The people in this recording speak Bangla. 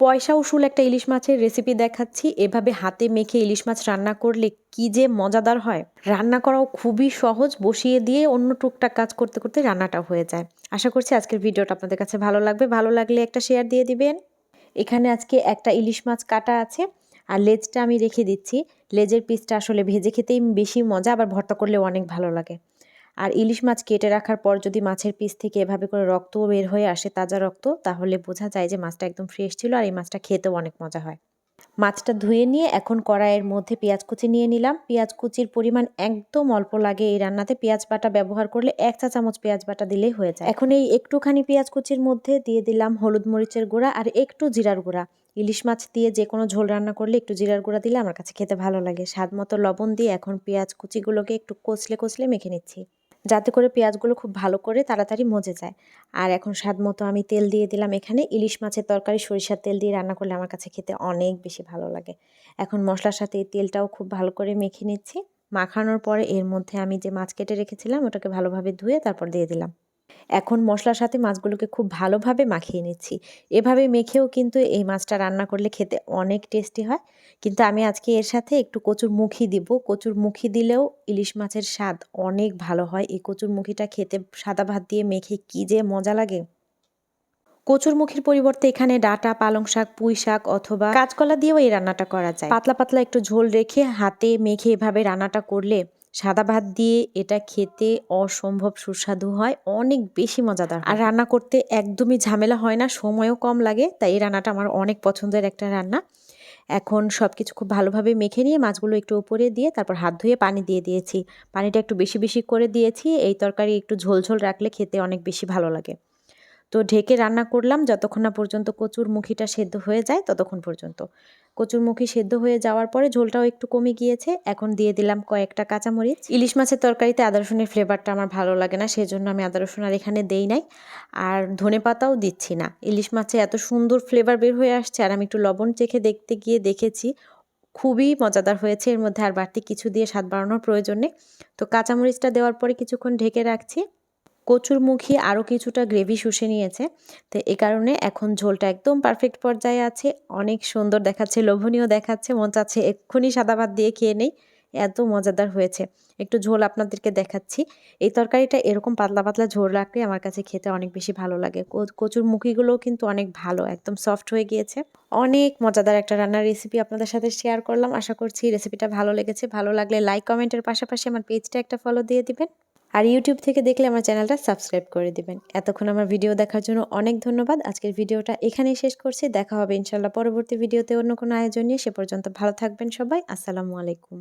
পয়সা উসুল একটা ইলিশ মাছের রেসিপি দেখাচ্ছি। এভাবে হাতে মেখে ইলিশ মাছ রান্না করলে কি যে মজাদার হয়। রান্না করাও খুবই সহজ, বসিয়ে দিয়ে অন্য টুকটাক কাজ করতে করতে রান্নাটা হয়ে যায়। আশা করছি আজকের ভিডিওটা আপনাদের কাছে ভালো লাগবে। ভালো লাগলে একটা শেয়ার দিয়ে দিবেন। এখানে আজকে একটা ইলিশ মাছ কাটা আছে। আর লেজটা আমি রেখে দিচ্ছি। লেজের পিসটা আসলে ভেজে খেতেই বেশি মজা, আবার ভর্তা করলে অনেক ভালো লাগে। আর ইলিশ মাছ কেটে রাখার পর যদি মাছের পিস থেকে এভাবে করে রক্ত বের হয়ে আসে তাজা রক্ত, তাহলে বোঝা যায় যে মাছটা একদম ফ্রেশ ছিল আর এই মাছটা খেতেও অনেক মজা হয়। মাছটা ধুয়ে নিয়ে এখন কড়াইয়ের মধ্যে পেঁয়াজ কুচি নিয়ে নিলাম। পেঁয়াজ কুচির পরিমাণ একদম অল্প লাগে এই রান্নাতে। পেঁয়াজ বাটা ব্যবহার করলে এক চা চামচ পেঁয়াজ বাটা দিলেই হয়ে যায়। এখন এই একটুখানি পেঁয়াজ কুচির মধ্যে দিয়ে দিলাম হলুদ মরিচের গুঁড়া আর একটু জিরার গুঁড়া। ইলিশ মাছ দিয়ে যে কোনো ঝোল রান্না করলে একটু জিরার গুঁড়া দিলে আমার কাছে খেতে ভালো লাগে। স্বাদ মতো লবণ দিয়ে এখন পেঁয়াজ কুচিগুলোকে একটু কচলে কচলে মেখে নিচ্ছি। যাতে করে পেঁয়াজগুলো খুব ভালো করে তাড়াতাড়ি মজে যায়। আর এখন স্বাদ মতো আমি তেল দিয়ে দিলাম এখানে। ইলিশ মাছের তরকারি সরিষার তেল দিয়ে রান্না করলে আমার কাছে খেতে অনেক বেশি ভালো লাগে। এখন মশলার সাথে এই তেলটাও খুব ভালো করে মেখে নিচ্ছি। মাখানোর পরে এর মধ্যে আমি যে মাছ কেটে রেখেছিলাম ওটাকে ভালোভাবে ধুয়ে তারপর দিয়ে দিলাম। এখন মশলার সাথে মাছগুলোকে খুব ভালোভাবে মাখিয়ে নিচ্ছি। এভাবে মেখেও কিন্তু এই মাছটা রান্না করলে খেতে অনেক টেস্টি হয়। কিন্তু আমি আজকে এর সাথে একটু কচুর মুখি দিব। কচুর মুখি দিলেও ইলিশ মাছের স্বাদ অনেক ভালো হয়। এই কচুর মুখিটা খেতে সাদা ভাত দিয়ে মেখে কী যে মজা লাগে। কচুর কচুরমুখীর পরিবর্তে এখানে ডাটা, পালং শাক, পুঁই শাক অথবা কাঁচকলা দিয়েও এই রান্নাটা করা যায়। পাতলা পাতলা একটু ঝোল রেখে হাতে মেখে এভাবে রান্নাটা করলে সাদা ভাত দিয়ে এটা খেতে অসম্ভব সুস্বাদু হয়, অনেক বেশি মজাদার আর রান্না করতে একদমই ঝামেলা হয় না, সময়ও কম লাগে, তাই এই রান্নাটা আমার অনেক পছন্দের একটা রান্না। এখন সব কিছু খুব ভালোভাবে মেখে নিয়ে মাছগুলো একটু উপরে দিয়ে তারপর হাত ধুয়ে পানি দিয়ে দিয়েছি। পানিটা একটু বেশি বেশি করে দিয়েছি, এই তরকারি একটু ঝোলঝোল ঝোল রাখলে খেতে অনেক বেশি ভালো লাগে। তো ঢেকে রান্না করলাম। যতক্ষণ না পর্যন্ত কচুর মুখিটা সেদ্ধ হয়ে যায়, ততক্ষণ পর্যন্ত। কচুর মুখি সেদ্ধ হয়ে যাওয়ার পরে ঝোলটাও একটু কমে গিয়েছে। এখন দিয়ে দিলাম কয়েকটা কাঁচামরিচ। ইলিশ মাছের তরকারিতে আদা রসুনের ফ্লেভারটা আমার ভালো লাগে না, সেজন্য আমি আদা রসুন আর এখানে দেই নাই। আর ধনে পাতাও দিচ্ছি না। ইলিশ মাছে এত সুন্দর ফ্লেভার বের হয়ে আসছে, আর আমি একটু লবণ চেখে দেখতে গিয়ে দেখেছি। খুবই মজাদার হয়েছে এর মধ্যে, আর বাড়তি কিছু দিয়ে স্বাদ বাড়ানোর প্রয়োজন নেই। তো কাঁচামরিচটা দেওয়ার পরে কিছুক্ষণ ঢেকে রাখছি। কচুরমুখী আরও কিছুটা গ্রেভি শুষে নিয়েছে। তো এ কারণে এখন ঝোলটা একদম পারফেক্ট পর্যায়ে আছে। অনেক সুন্দর দেখাচ্ছে, লোভনীয় দেখাচ্ছে। মন চাচ্ছে এক্ষুনি সাদা ভাত দিয়ে খেয়ে নেই। এত মজাদার হয়েছে। একটু ঝোল আপনাদেরকে দেখাচ্ছি। এই তরকারিটা এরকম পাতলা পাতলা ঝোল রাখলে আমার কাছে খেতে অনেক বেশি ভালো লাগে। কচুর মুখিগুলোও কিন্তু অনেক ভালো, একদম সফট হয়ে গিয়েছে। অনেক মজাদার একটা রান্নার রেসিপি আপনাদের সাথে শেয়ার করলাম। আশা করছি রেসিপিটা ভালো লেগেছে। ভালো লাগলে লাইক কমেন্টের পাশাপাশি আমার পেজটা একটা ফলো দিয়ে দিবেন। আর ইউটিউব থেকে দেখলে আমার চ্যানেলটা সাবস্ক্রাইব করে দিবেন। এতক্ষণ আমার ভিডিও দেখার জন্য অনেক ধন্যবাদ। আজকের ভিডিওটা এখানেই শেষ করছি। দেখা হবে ইনশাল্লাহ পরবর্তী ভিডিওতে অন্য কোনো আয়োজন নিয়ে। সে পর্যন্ত ভালো থাকবেন সবাই। আসসালামু আলাইকুম।